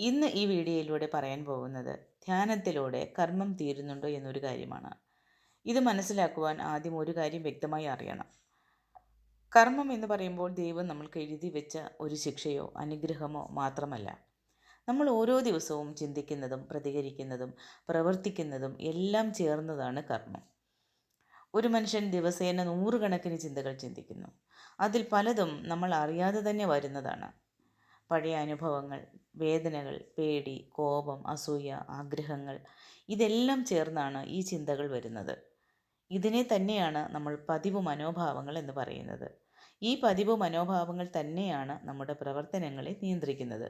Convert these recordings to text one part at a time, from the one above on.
ഇന്ന് ഈ വീഡിയോയിലൂടെ പറയാൻ പോകുന്നത് ധ്യാനത്തിലൂടെ കർമ്മം തീരുന്നുണ്ടോ എന്നൊരു കാര്യമാണ്. ഇത് മനസ്സിലാക്കുവാൻ ആദ്യം ഒരു കാര്യം വ്യക്തമായി അറിയണം. കർമ്മം എന്ന് പറയുമ്പോൾ ദൈവം നമ്മൾക്ക് എഴുതി വെച്ച ഒരു ശിക്ഷയോ അനുഗ്രഹമോ മാത്രമല്ല. നമ്മൾ ഓരോ ദിവസവും ചിന്തിക്കുന്നതും പ്രതികരിക്കുന്നതും പ്രവർത്തിക്കുന്നതും എല്ലാം ചേർന്നതാണ് കർമ്മം. ഒരു മനുഷ്യൻ ദിവസേന നൂറുകണക്കിന് ചിന്തകൾ ചിന്തിക്കുന്നു. അതിൽ പലതും നമ്മൾ അറിയാതെ തന്നെ വരുന്നതാണ്. പഴയ അനുഭവങ്ങൾ വേദനകൾ പേടി കോപം അസൂയ ആഗ്രഹങ്ങൾ ഇതെല്ലാം ചേർന്നാണ് ഈ ചിന്തകൾ വരുന്നത്. ഇതിനെ തന്നെയാണ് നമ്മൾ പതിവ് മനോഭാവങ്ങൾ എന്ന് പറയുന്നത്. ഈ പതിവ് മനോഭാവങ്ങൾ തന്നെയാണ് നമ്മുടെ പ്രവർത്തനങ്ങളെ നിയന്ത്രിക്കുന്നത്.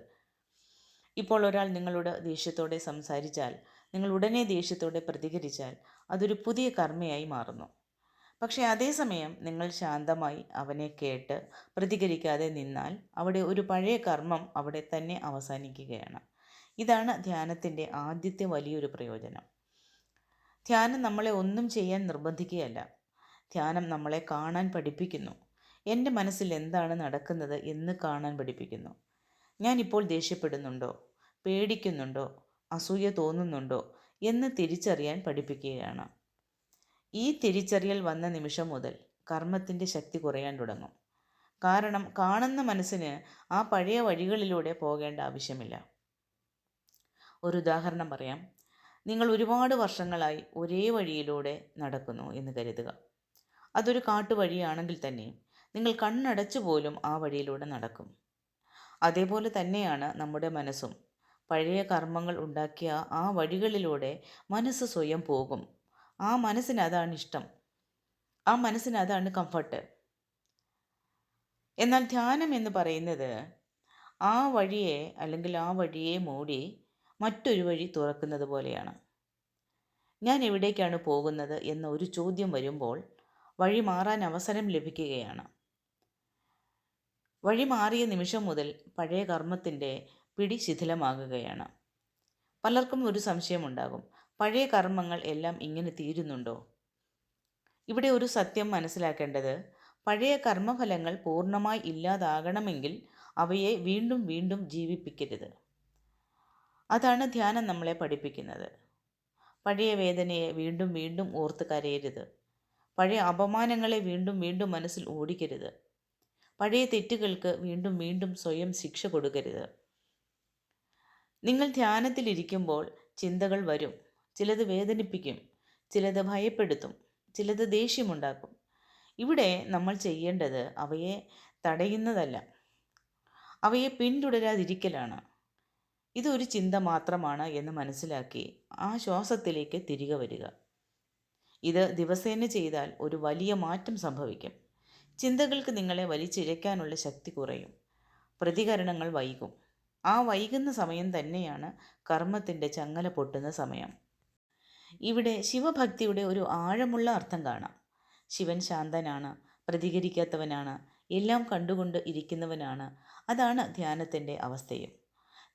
ഇപ്പോൾ ഒരാൾ നിങ്ങളോട് ദേഷ്യത്തോടെ സംസാരിച്ചാൽ നിങ്ങൾ ഉടനെ ദേഷ്യത്തോടെ പ്രതികരിച്ചാൽ അതൊരു പുതിയ കർമ്മയായി മാറുന്നു. പക്ഷേ അതേസമയം നിങ്ങൾ ശാന്തമായി അവനെ കേട്ട് പ്രതികരിക്കാതെ നിന്നാൽ അവിടെ ഒരു പഴയ കർമ്മം അവിടെ തന്നെ അവസാനിക്കുകയാണ്. ഇതാണ് ധ്യാനത്തിന്റെ ആദ്യത്തെ വലിയൊരു പ്രയോജനം. ധ്യാനം നമ്മളെ ഒന്നും ചെയ്യാൻ നിർബന്ധിക്കുകയല്ല. ധ്യാനം നമ്മളെ കാണാൻ പഠിപ്പിക്കുന്നു. എന്റെ മനസ്സിൽ എന്താണ് നടക്കുന്നത് എന്ന് കാണാൻ പഠിപ്പിക്കുന്നു. ഞാനിപ്പോൾ ദേഷ്യപ്പെടുന്നുണ്ടോ? പേടിക്കുന്നുണ്ടോ? അസൂയ തോന്നുന്നുണ്ടോ? എന്ന് തിരിച്ചറിയാൻ പഠിപ്പിക്കുകയാണ്. ഈ തിരിച്ചറിയൽ വന്ന നിമിഷം മുതൽ കർമ്മത്തിന്റെ ശക്തി കുറയാൻ തുടങ്ങും. കാരണം കാണുന്ന മനസ്സിന് ആ പഴയ വഴികളിലൂടെ പോകേണ്ട ആവശ്യമില്ല. ഒരു ഉദാഹരണം പറയാം. നിങ്ങൾ ഒരുപാട് വർഷങ്ങളായി ഒരേ വഴിയിലൂടെ നടക്കുന്നു എന്ന് കരുതുക. അതൊരു കാട്ടുവഴിയാണെങ്കിൽ തന്നെ നിങ്ങൾ കണ്ണടച്ചു പോലും ആ വഴിയിലൂടെ നടക്കും. അതേപോലെ തന്നെയാണ് നമ്മുടെ മനസ്സും. പഴയ കർമ്മങ്ങൾ ഉണ്ടാക്കിയ ആ വഴികളിലൂടെ മനസ്സ് സ്വയം പോകും. ആ മനസ്സിന് അതാണ് ഇഷ്ടം. ആ മനസ്സിന് അതാണ് കംഫർട്ട് എന്നാൽ ധ്യാനം എന്ന് പറയുന്നത് ആ വഴിയെ അല്ലെങ്കിൽ ആ വഴിയെ മൂടി മറ്റൊരു വഴി തുറക്കുന്നത് പോലെയാണ്. ഞാൻ എവിടേക്കാണ് പോകുന്നത് എന്ന ഒരു ചോദ്യം വരുമ്പോൾ വഴി മാറാൻ അവസരം ലഭിക്കുകയാണ്. വഴി മാറിയ നിമിഷം മുതൽ പഴയ കർമ്മത്തിന്റെ പിടി ശിഥിലമാകുകയാണ്. പലർക്കും ഒരു സംശയമുണ്ടാകും. പഴയ കർമ്മങ്ങൾ എല്ലാം ഇങ്ങനെ തീരുന്നുണ്ടോ? ഇവിടെ ഒരു സത്യം മനസ്സിലാക്കേണ്ടത് പഴയ കർമ്മഫലങ്ങൾ പൂർണമായി ഇല്ലാതാകണമെങ്കിൽ അവയെ വീണ്ടും വീണ്ടും ജീവിപ്പിക്കരുത്. അതാണ് ധ്യാനം നമ്മളെ പഠിപ്പിക്കുന്നത്. പഴയ വേദനയെ വീണ്ടും വീണ്ടും ഓർത്ത് കരയരുത്. പഴയ അപമാനങ്ങളെ വീണ്ടും വീണ്ടും മനസ്സിൽ ഓടിക്കരുത്. പഴയ തെറ്റുകൾക്ക് വീണ്ടും വീണ്ടും സ്വയം ശിക്ഷ കൊടുക്കരുത്. നിങ്ങൾ ധ്യാനത്തിലിരിക്കുമ്പോൾ ചിന്തകൾ വരും. ചിലത് വേദനിപ്പിക്കും ചിലത് ഭയപ്പെടുത്തും ചിലത് ദേഷ്യമുണ്ടാക്കും. ഇവിടെ നമ്മൾ ചെയ്യേണ്ടത് അവയെ തടയുന്നതല്ല അവയെ പിന്തുടരാതിരിക്കലാണ്. ഇതൊരു ചിന്ത മാത്രമാണ് എന്ന് മനസ്സിലാക്കി ആ ശ്വാസത്തിലേക്ക് തിരികെ വരിക. ഇത് ദിവസേന ചെയ്താൽ ഒരു വലിയ മാറ്റം സംഭവിക്കും. ചിന്തകൾക്ക് നിങ്ങളെ വലിച്ചിഴയ്ക്കാനുള്ള ശക്തി കുറയും. പ്രതികരണങ്ങൾ വൈകും. ആ വൈകുന്ന സമയം തന്നെയാണ് കർമ്മത്തിന്റെ ചങ്ങല പൊട്ടുന്ന സമയം. ഇവിടെ ശിവഭക്തിയുടെ ഒരു ആഴമുള്ള അർത്ഥം കാണാം. ശിവൻ ശാന്തനാണ് പ്രതികരിക്കാത്തവനാണ് എല്ലാം കണ്ടുകൊണ്ട് ഇരിക്കുന്നവനാണ്. അതാണ് ധ്യാനത്തിന്റെ അവസ്ഥയും.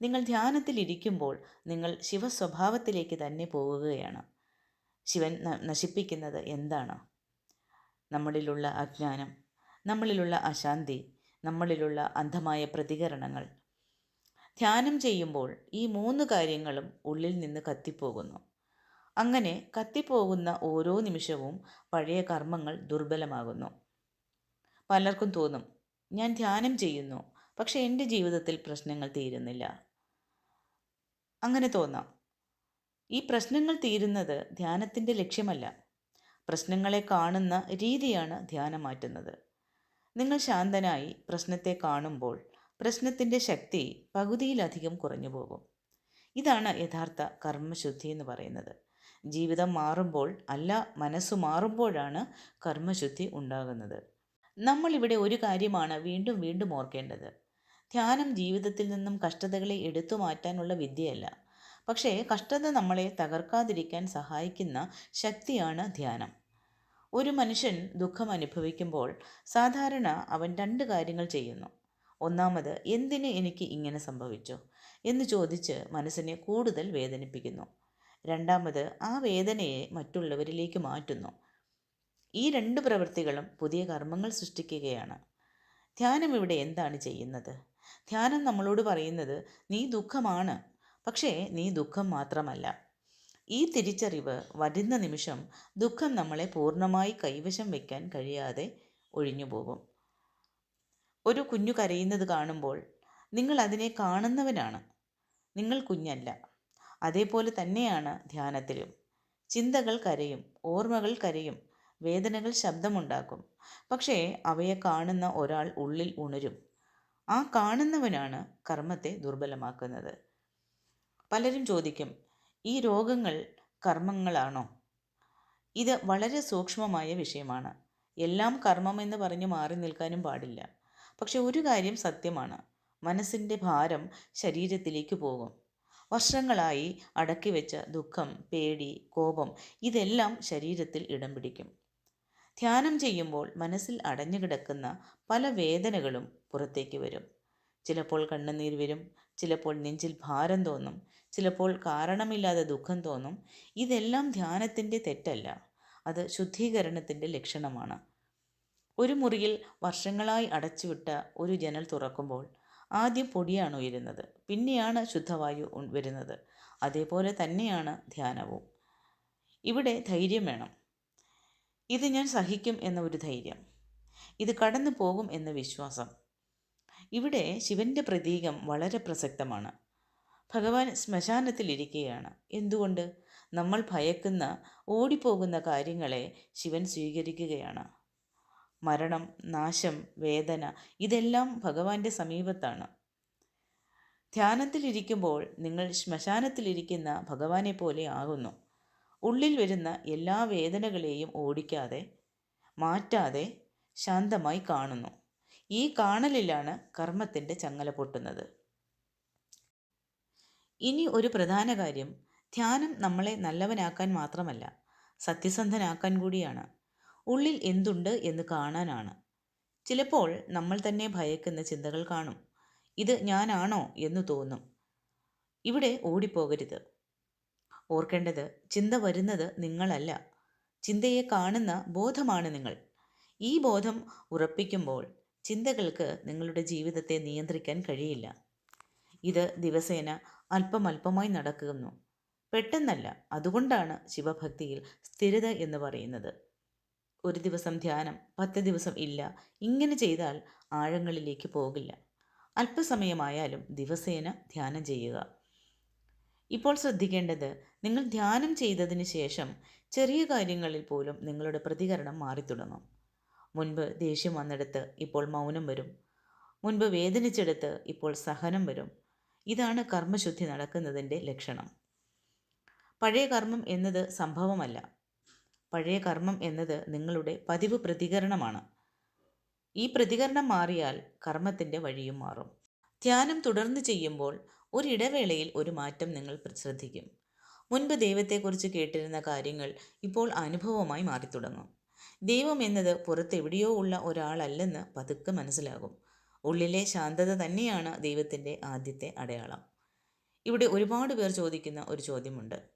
നിങ്ങൾ ധ്യാനത്തിലിരിക്കുമ്പോൾ നിങ്ങൾ ശിവസ്വഭാവത്തിലേക്ക് തന്നെ പോവുകയാണ് ശിവൻ നശിപ്പിക്കുന്നത് എന്താണ്? നമ്മളിലുള്ള അജ്ഞാനം നമ്മളിലുള്ള അശാന്തി നമ്മളിലുള്ള അന്ധമായ പ്രതികരണങ്ങൾ. ധ്യാനം ചെയ്യുമ്പോൾ ഈ മൂന്ന് കാര്യങ്ങളും ഉള്ളിൽ നിന്ന് കത്തിപ്പോകുന്നു. അങ്ങനെ കത്തിപ്പോകുന്ന ഓരോ നിമിഷവും പഴയ കർമ്മങ്ങൾ ദുർബലമാകുന്നു. പലർക്കും തോന്നും ഞാൻ ധ്യാനം ചെയ്യുന്നു പക്ഷെ എന്റെ ജീവിതത്തിൽ പ്രശ്നങ്ങൾ തീരുന്നില്ല. അങ്ങനെ തോന്നാം. ഈ പ്രശ്നങ്ങൾ തീരുന്നത് ധ്യാനത്തിന്റെ ലക്ഷ്യമല്ല. പ്രശ്നങ്ങളെ കാണുന്ന രീതിയാണ് ധ്യാനം മാറ്റുന്നത്. നിങ്ങൾ ശാന്തനായി പ്രശ്നത്തെ കാണുമ്പോൾ പ്രശ്നത്തിന്റെ ശക്തി പകുതിയിലധികം കുറഞ്ഞു പോകും ഇതാണ് യഥാർത്ഥ കർമ്മശുദ്ധി എന്ന് പറയുന്നത്. ജീവിതം മാറുമ്പോൾ അല്ല മനസ്സ് മാറുമ്പോഴാണ് കർമ്മശുദ്ധി ഉണ്ടാകുന്നത്. നമ്മളിവിടെ ഒരു കാര്യമാണ് വീണ്ടും വീണ്ടും ഓർക്കേണ്ടത്. ധ്യാനം ജീവിതത്തിൽ നിന്നും കഷ്ടതകളെ എടുത്തു മാറ്റാനുള്ള വിദ്യയല്ല. പക്ഷേ കഷ്ടത നമ്മളെ തകർക്കാതിരിക്കാൻ സഹായിക്കുന്ന ശക്തിയാണ് ധ്യാനം. ഒരു മനുഷ്യൻ ദുഃഖം അനുഭവിക്കുമ്പോൾ സാധാരണ അവൻ രണ്ട് കാര്യങ്ങൾ ചെയ്യുന്നു. ഒന്നാമത് എന്തിന് എനിക്ക് ഇങ്ങനെ സംഭവിച്ചു? എന്ന് ചോദിച്ച് മനസ്സിനെ കൂടുതൽ വേദനിപ്പിക്കുന്നു. രണ്ടാമത് ആ വേദനയെ മറ്റുള്ളവരിലേക്ക് മാറ്റുന്നു. ഈ രണ്ട് പ്രവൃത്തികളും പുതിയ കർമ്മങ്ങൾ സൃഷ്ടിക്കുകയാണ്. ധ്യാനം ഇവിടെ എന്താണ് ചെയ്യുന്നത്? ധ്യാനം നമ്മളോട് പറയുന്നത് നീ ദുഃഖമാണ്. പക്ഷേ നീ ദുഃഖം മാത്രമല്ല. ഈ തിരിച്ചറിവ് വരുന്ന നിമിഷം ദുഃഖം നമ്മളെ പൂർണമായി കൈവശം വയ്ക്കാൻ കഴിയാതെ ഒഴിഞ്ഞു പോകും. ഒരു കുഞ്ഞു കരയുന്നത് കാണുമ്പോൾ നിങ്ങൾ അതിനെ കാണുന്നവനാണ്. നിങ്ങൾ കുഞ്ഞല്ല. അതേപോലെ തന്നെയാണ് ധ്യാനത്തിലും. ചിന്തകൾ കരയും ഓർമ്മകൾ കരയും വേദനകൾ ശബ്ദമുണ്ടാക്കും. പക്ഷേ അവയെ കാണുന്ന ഒരാൾ ഉള്ളിൽ ഉണരും. ആ കാണുന്നവനാണ് കർമ്മത്തെ ദുർബലമാക്കുന്നത്. പലരും ചോദിക്കും ഈ രോഗങ്ങൾ കർമ്മങ്ങളാണോ? ഇത് വളരെ സൂക്ഷ്മമായ വിഷയമാണ്. എല്ലാം കർമ്മം എന്ന് പറഞ്ഞു മാറി നിൽക്കാനും പാടില്ല. പക്ഷെ ഒരു കാര്യം സത്യമാണ്. മനസ്സിന്റെ ഭാരം ശരീരത്തിലേക്ക് പോകും. വർഷങ്ങളായി അടക്കി വെച്ച ദുഃഖം പേടി കോപം ഇതെല്ലാം ശരീരത്തിൽ ഇടം പിടിക്കും. ധ്യാനം ചെയ്യുമ്പോൾ മനസ്സിൽ അടഞ്ഞു കിടക്കുന്ന പല വേദനകളും പുറത്തേക്ക് വരും. ചിലപ്പോൾ കണ്ണുനീർ വരും ചിലപ്പോൾ നെഞ്ചിൽ ഭാരം തോന്നും ചിലപ്പോൾ കാരണമില്ലാതെ ദുഃഖം തോന്നും. ഇതെല്ലാം ധ്യാനത്തിന്റെ തെറ്റല്ല അത് ശുദ്ധീകരണത്തിന്റെ ലക്ഷണമാണ്. ഒരു മുറിയിൽ വർഷങ്ങളായി അടച്ചുവിട്ട ഒരു ജനൽ തുറക്കുമ്പോൾ ആദ്യം പൊടിയാണ് ഉയരുന്നത് പിന്നെയാണ് ശുദ്ധവായു വരുന്നത്. അതേപോലെ തന്നെയാണ് ധ്യാനവും. ഇവിടെ ധൈര്യം വേണം. ഇത് ഞാൻ സഹിക്കും എന്ന ഒരു ധൈര്യം. ഇത് കടന്നു പോകും എന്ന വിശ്വാസം. ഇവിടെ ശിവന്റെ പ്രതീകം വളരെ പ്രസക്തമാണ്. ഭഗവാൻ ശ്മശാനത്തിലിരിക്കുകയാണ് എന്തുകൊണ്ട്? നമ്മൾ ഭയക്കുന്ന ഓടിപ്പോകുന്ന കാര്യങ്ങളെ ശിവൻ സ്വീകരിക്കുകയാണ്. മരണം നാശം വേദന ഇതെല്ലാം ഭഗവാന്റെ സമീപത്താണ്. ധ്യാനത്തിലിരിക്കുമ്പോൾ നിങ്ങൾ ശ്മശാനത്തിലിരിക്കുന്ന ഭഗവാനെ പോലെ ആകുന്നു. ഉള്ളിൽ വരുന്ന എല്ലാ വേദനകളെയും ഓടിക്കാതെ മാറ്റാതെ ശാന്തമായി കാണുന്നു. ഈ കാണലിലാണ് കർമ്മത്തിന്റെ ചങ്ങല പൊട്ടുന്നത്. ഇനി ഒരു പ്രധാന കാര്യം ധ്യാനം നമ്മളെ നല്ലവനാക്കാൻ മാത്രമല്ല സത്യസന്ധനാക്കാൻ കൂടിയാണ്. ഉള്ളിൽ എന്തുണ്ട് എന്ന് കാണാനാണ്. ചിലപ്പോൾ നമ്മൾ തന്നെ ഭയക്കുന്ന ചിന്തകൾ കാണും. ഇത് ഞാനാണോ എന്ന് തോന്നും. ഇവിടെ ഓടിപ്പോകരുത്. ഓർക്കേണ്ടത് ചിന്ത വരുന്നത് നിങ്ങളല്ല. ചിന്തയെ കാണുന്ന ബോധമാണ് നിങ്ങൾ. ഈ ബോധം ഉറപ്പിക്കുമ്പോൾ ചിന്തകൾക്ക് നിങ്ങളുടെ ജീവിതത്തെ നിയന്ത്രിക്കാൻ കഴിയില്ല. ഇത് ദിവസേന അല്പം അല്പമായി നടക്കുന്നു. പെട്ടെന്നല്ല അതുകൊണ്ടാണ് ശിവഭക്തിയിൽ സ്ഥിരത എന്ന് പറയുന്നത്. ഒരു ദിവസം ധ്യാനം പത്ത് ദിവസം ഇല്ല. ഇങ്ങനെ ചെയ്താൽ ആഴങ്ങളിലേക്ക് പോകില്ല. അല്പസമയമായാലും ദിവസേന ധ്യാനം ചെയ്യുക. ഇപ്പോൾ ശ്രദ്ധിക്കേണ്ടത് നിങ്ങൾ ധ്യാനം ചെയ്തതിന് ശേഷം ചെറിയ കാര്യങ്ങളിൽ പോലും നിങ്ങളുടെ പ്രതികരണം മാറിത്തുടങ്ങും. മുൻപ് ദേഷ്യം വന്നെടുത്ത് ഇപ്പോൾ മൗനം വരും. മുൻപ് വേദനിച്ചെടുത്ത് ഇപ്പോൾ സഹനം വരും. ഇതാണ് കർമ്മശുദ്ധി നടക്കുന്നതിന്റെ ലക്ഷണം. പഴയ കർമ്മം എന്നത് സംഭവമല്ല. പഴയ കർമ്മം എന്നത് നിങ്ങളുടെ പതിവ് പ്രതികരണമാണ്. ഈ പ്രതികരണം മാറിയാൽ കർമ്മത്തിന്റെ വഴിയും മാറും. ധ്യാനം തുടർന്ന് ചെയ്യുമ്പോൾ ഒരിടവേളയിൽ ഒരു മാറ്റം നിങ്ങൾ ശ്രദ്ധിക്കും. മുൻപ് ദൈവത്തെക്കുറിച്ച് കേട്ടിരുന്ന കാര്യങ്ങൾ ഇപ്പോൾ അനുഭവമായി മാറിത്തുടങ്ങും. ദൈവം എന്നത് പുറത്തെവിടെയോ ഉള്ള ഒരാളല്ലെന്ന് പതുക്കെ മനസ്സിലാകും. ഉള്ളിലെ ശാന്തത തന്നെയാണ് ദൈവത്തിന്റെ ആദ്യത്തെ അടയാളം. ഇവിടെ ഒരുപാട് പേർ ചോദിക്കുന്ന ഒരു ചോദ്യമുണ്ട്.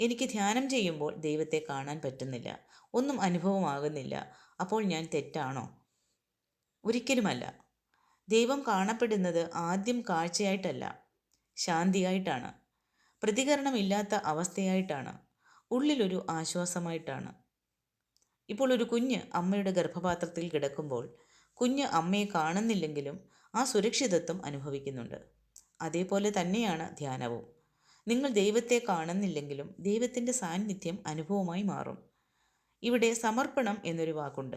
എനിക്ക് ധ്യാനം ചെയ്യുമ്പോൾ ദൈവത്തെ കാണാൻ പറ്റുന്നില്ല. ഒന്നും അനുഭവമാകുന്നില്ല. അപ്പോൾ ഞാൻ തെറ്റാണോ? ഒരിക്കലുമല്ല. ദൈവം കാണപ്പെടുന്നത് ആദ്യം കാഴ്ചയായിട്ടല്ല ശാന്തിയായിട്ടാണ്. പ്രതികരണമില്ലാത്ത അവസ്ഥയായിട്ടാണ്. ഉള്ളിലൊരു ആശ്വാസമായിട്ടാണ്. ഇപ്പോൾ ഒരു കുഞ്ഞ് അമ്മയുടെ ഗർഭപാത്രത്തിൽ കിടക്കുമ്പോൾ കുഞ്ഞ് അമ്മയെ കാണുന്നില്ലെങ്കിലും ആ സുരക്ഷിതത്വം അനുഭവിക്കുന്നുണ്ട്. അതേപോലെ തന്നെയാണ് ധ്യാനവും. നിങ്ങൾ ദൈവത്തെ കാണുന്നില്ലെങ്കിലും ദൈവത്തിന്റെ സാന്നിധ്യം അനുഭവമായി മാറും. ഇവിടെ സമർപ്പണം എന്നൊരു വാക്കുണ്ട്.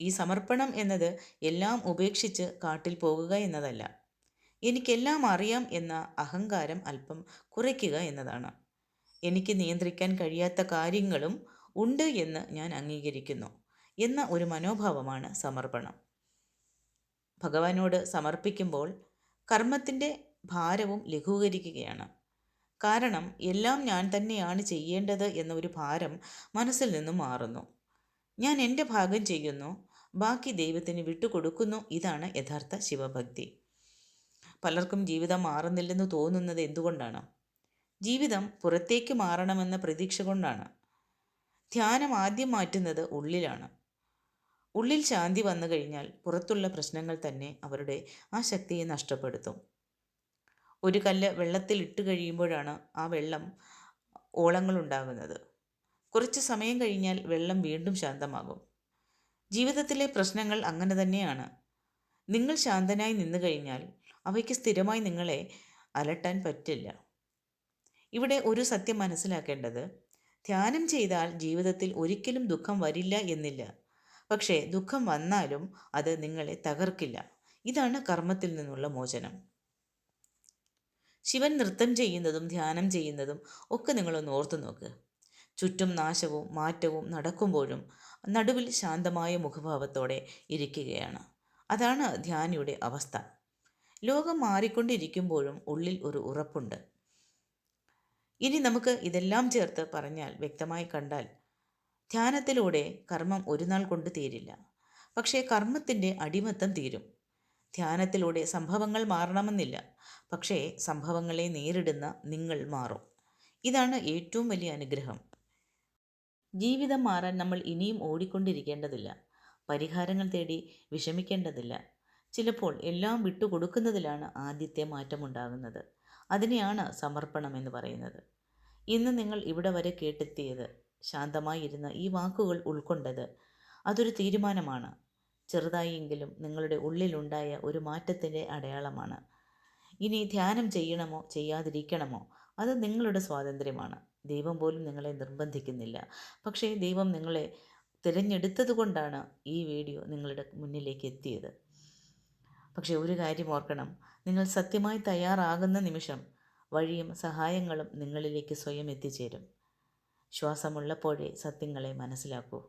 ഈ സമർപ്പണം എന്നത് എല്ലാം ഉപേക്ഷിച്ച് കാട്ടിൽ പോകുക എന്നതല്ല. എനിക്കെല്ലാം അറിയാം എന്ന അഹങ്കാരം അല്പം കുറയ്ക്കുക എന്നതാണ്. എനിക്ക് നിയന്ത്രിക്കാൻ കഴിയാത്ത കാര്യങ്ങളും ഉണ്ട് എന്ന് ഞാൻ അംഗീകരിക്കുന്നു എന്ന ഒരു മനോഭാവമാണ് സമർപ്പണം. ഭഗവാനോട് സമർപ്പിക്കുമ്പോൾ കർമ്മത്തിന്റെ ഭാരവും ലഘൂകരിക്കുകയാണ്. കാരണം എല്ലാം ഞാൻ തന്നെയാണ് ചെയ്യേണ്ടത് എന്ന ഒരു ഭാരം മനസ്സിൽ നിന്ന് മാറുന്നു. ഞാൻ എന്റെ ഭാഗം ചെയ്യുന്നു ബാക്കി ദൈവത്തിന് വിട്ടുകൊടുക്കുന്നു ഇതാണ് യഥാർത്ഥ ശിവഭക്തി. പലർക്കും ജീവിതം മാറുന്നില്ലെന്ന് തോന്നുന്നത് എന്തുകൊണ്ടാണ്? ജീവിതം പുറത്തേക്ക് മാറണമെന്ന പ്രതീക്ഷ കൊണ്ടാണ്. ധ്യാനം ആദ്യം മാറ്റുന്നത് ഉള്ളിലാണ്. ഉള്ളിൽ ശാന്തി വന്നു കഴിഞ്ഞാൽ പുറത്തുള്ള പ്രശ്നങ്ങൾ തന്നെ അവരുടെ ആ ശക്തിയെ നഷ്ടപ്പെടുത്തും. ഒരു കല്ല് വെള്ളത്തിൽ ഇട്ട് കഴിയുമ്പോഴാണ് ആ വെള്ളം ഓളങ്ങളുണ്ടാകുന്നത്. കുറച്ച് സമയം കഴിഞ്ഞാൽ വെള്ളം വീണ്ടും ശാന്തമാകും. ജീവിതത്തിലെ പ്രശ്നങ്ങൾ അങ്ങനെ തന്നെയാണ്. നിങ്ങൾ ശാന്തനായി നിന്നു കഴിഞ്ഞാൽ അവയ്ക്ക് സ്ഥിരമായി നിങ്ങളെ അലട്ടാൻ പറ്റില്ല. ഇവിടെ ഒരു സത്യം മനസ്സിലാക്കേണ്ടത് ധ്യാനം ചെയ്താൽ ജീവിതത്തിൽ ഒരിക്കലും ദുഃഖം വരില്ല എന്നില്ല. പക്ഷേ ദുഃഖം വന്നാലും അത് നിങ്ങളെ തകർക്കില്ല. ഇതാണ് കർമ്മത്തിൽ നിന്നുള്ള മോചനം. ശിവൻ നൃത്തം ചെയ്യുന്നതും ധ്യാനം ചെയ്യുന്നതും ഒക്കെ നിങ്ങളൊന്ന് ഓർത്തു നോക്ക്. ചുറ്റും നാശവും മാറ്റവും നടക്കുമ്പോഴും നടുവിൽ ശാന്തമായ മുഖഭാവത്തോടെ ഇരിക്കുകയാണ്. അതാണ് ധ്യാനിയുടെ അവസ്ഥ. ലോകം മാറിക്കൊണ്ടിരിക്കുമ്പോഴും ഉള്ളിൽ ഒരു ഉറപ്പുണ്ട്. ഇനി നമുക്ക് ഇതെല്ലാം ചേർത്ത് പറഞ്ഞാൽ വ്യക്തമായി കണ്ടാൽ ധ്യാനത്തിലൂടെ കർമ്മം ഒരു നാൾ കൊണ്ട് തീരില്ല. പക്ഷേ കർമ്മത്തിന്റെ അടിമത്തം തീരും. ധ്യാനത്തിലൂടെ സംഭവങ്ങൾ മാറണമെന്നില്ല. പക്ഷേ സംഭവങ്ങളെ നേരിടുന്ന നിങ്ങൾ മാറും. ഇതാണ് ഏറ്റവും വലിയ അനുഗ്രഹം. ജീവിതം മാറാൻ നമ്മൾ ഇനിയും ഓടിക്കൊണ്ടിരിക്കേണ്ടതില്ല. പരിഹാരങ്ങൾ തേടി വിഷമിക്കേണ്ടതില്ല. ചിലപ്പോൾ എല്ലാം വിട്ടുകൊടുക്കുന്നതിലാണ് ആദ്യത്തെ മാറ്റമുണ്ടാകുന്നത്. അതിനെയാണ് സമർപ്പണം എന്ന് പറയുന്നത്. ഇന്ന് നിങ്ങൾ ഇവിടെ വരെ കേട്ടെത്തിയത് ശാന്തമായിരുന്ന ഈ വാക്കുകൾ ഉൾക്കൊണ്ടത് അതൊരു തീരുമാനമാണ്. ചെറുതായെങ്കിലും നിങ്ങളുടെ ഉള്ളിലുണ്ടായ ഒരു മാറ്റത്തിന്റെ അടയാളമാണ്. ഇനി ധ്യാനം ചെയ്യണമോ ചെയ്യാതിരിക്കണമോ അത് നിങ്ങളുടെ സ്വാതന്ത്ര്യമാണ്. ദൈവം പോലും നിങ്ങളെ നിർബന്ധിക്കുന്നില്ല. പക്ഷേ ദൈവം നിങ്ങളെ തിരഞ്ഞെടുത്തത് കൊണ്ടാണ് ഈ വീഡിയോ നിങ്ങളുടെ മുന്നിലേക്ക് എത്തിയത്. പക്ഷേ ഒരു കാര്യം ഓർക്കണം. നിങ്ങൾ സത്യമായി തയ്യാറാകുന്ന നിമിഷം വഴിയും സഹായങ്ങളും നിങ്ങളിലേക്ക് സ്വയം എത്തിച്ചേരും. ശ്വാസമുള്ളപ്പോഴേ സത്യങ്ങളെ മനസ്സിലാക്കൂ.